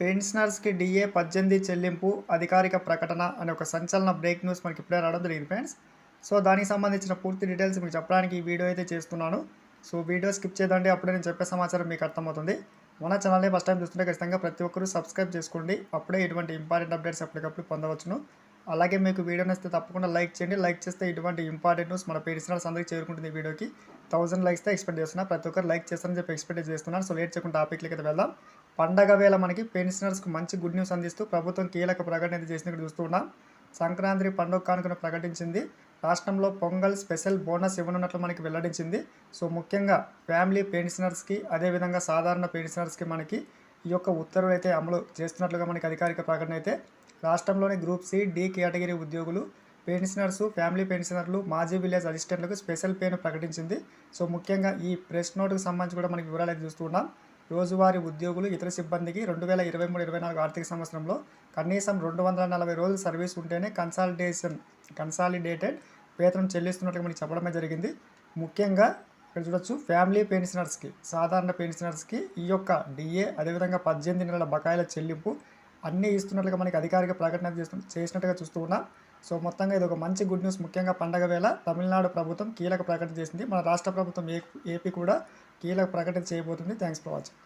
పెన్షనర్స్కి DA పద్దెనిమిది చెల్లింపు అధికారిక ప్రకటన అనే ఒక సంచలన బ్రేక్ న్యూస్ మనకి ఇప్పుడే రావడం జరిగింది ఫ్రెండ్స్. సో దానికి సంబంధించిన పూర్తి డీటెయిల్స్ మీకు చెప్పడానికి ఈ వీడియో అయితే చేస్తున్నాను. సో వీడియో స్కిప్ చేయదండి. అప్పుడే నేను చెప్పే సమాచారం మీకు అర్థమవుతుంది. మన ఛానల్ని ఫస్ట్ టైం చూస్తుంటే ఖచ్చితంగా ప్రతి ఒక్కరూ సబ్స్క్రైబ్ చేసుకోండి. అప్పుడే ఇటువంటి ఇంపార్టెంట్ అప్డేట్స్ ఎప్పటికప్పుడు పొందవచ్చును. అలాగే మీకు వీడియో నచ్చితే తప్పకుండా లైక్ చేయండి. లైక్ చేస్తే ఇటువంటి ఇంపార్టెంట్ న్యూస్ మన పెన్షనర్స్ అందరికీ చేరుకుంటుంది ఈ వీడియోకి. థౌసండ్ లైక్స్ ఎక్స్పెక్ట్ చేస్తున్నా. ప్రతి ఒక్కరు లైక్ చేస్తారని చెప్పి ఎక్స్పెక్ట్ చేస్తున్నాను. సో లేట్ చేయకుండా టాపిక్లకి అయితే వెళ్దాం. పండగ వేళ మనకి పెన్షనర్స్కి మంచి గుడ్ న్యూస్ అందిస్తూ ప్రభుత్వం కీలక ప్రకటన అయితే చేసింది ఇక్కడ చూస్తున్నాం సంక్రాంతి పండుగ కానుకను ప్రకటించింది. రాష్ట్రంలో పొంగల్ స్పెషల్ బోనస్ ఇవ్వనున్నట్లు మనకి వెల్లడించింది. సో ముఖ్యంగా ఫ్యామిలీ పెన్షనర్స్కి అదేవిధంగా సాధారణ పెన్షనర్స్కి మనకి ఈ యొక్క ఉత్తర్వులు అయితే అమలు చేస్తున్నట్లుగా మనకి అధికారిక ప్రకటన అయితే రాష్ట్రంలోని గ్రూప్ సి డి కేటగిరీ ఉద్యోగులు పెన్షనర్స్ ఫ్యామిలీ పెన్షనర్లు మాజీ విలేజ్ అసిస్టెంట్లకు స్పెషల్ పేను ప్రకటించింది. సో ముఖ్యంగా ఈ ప్రెస్ నోట్కి సంబంధించి కూడా మనకి వివరాలు అయితే చూస్తున్నాం రోజువారీ ఉద్యోగులు ఇతర సిబ్బందికి రెండు వేల ఇరవై మూడు ఇరవై నాలుగు ఆర్థిక సంవత్సరంలో కనీసం రెండు వందల నలభై రోజులు సర్వీస్ ఉంటేనే కన్సాలిడేషన్ కన్సాలిడేటెడ్ వేతనం చెల్లిస్తున్నట్లు మనకి చెప్పడమే జరిగింది. ముఖ్యంగా ఇక్కడ చూడొచ్చు ఫ్యామిలీ పెన్షనర్స్కి సాధారణ పెన్షనర్స్కి ఈ యొక్క డిఏ అదేవిధంగా పద్దెనిమిది నెలల బకాయిల చెల్లింపు అన్నీ ఇస్తున్నట్లుగా మనకి అధికారిక ప్రకటన చేస్తు చేసినట్టుగా చూస్తూ ఉన్నాం. సో మొత్తంగా ఇది ఒక మంచి గుడ్ న్యూస్ ముఖ్యంగా పండగ వేళ తమిళనాడు ప్రభుత్వం కీలక ప్రకటన చేసింది. మన రాష్ట్ర ప్రభుత్వం ఏపీ కూడా కీలక ప్రకటన చేయబోతుంది. Thanks for watching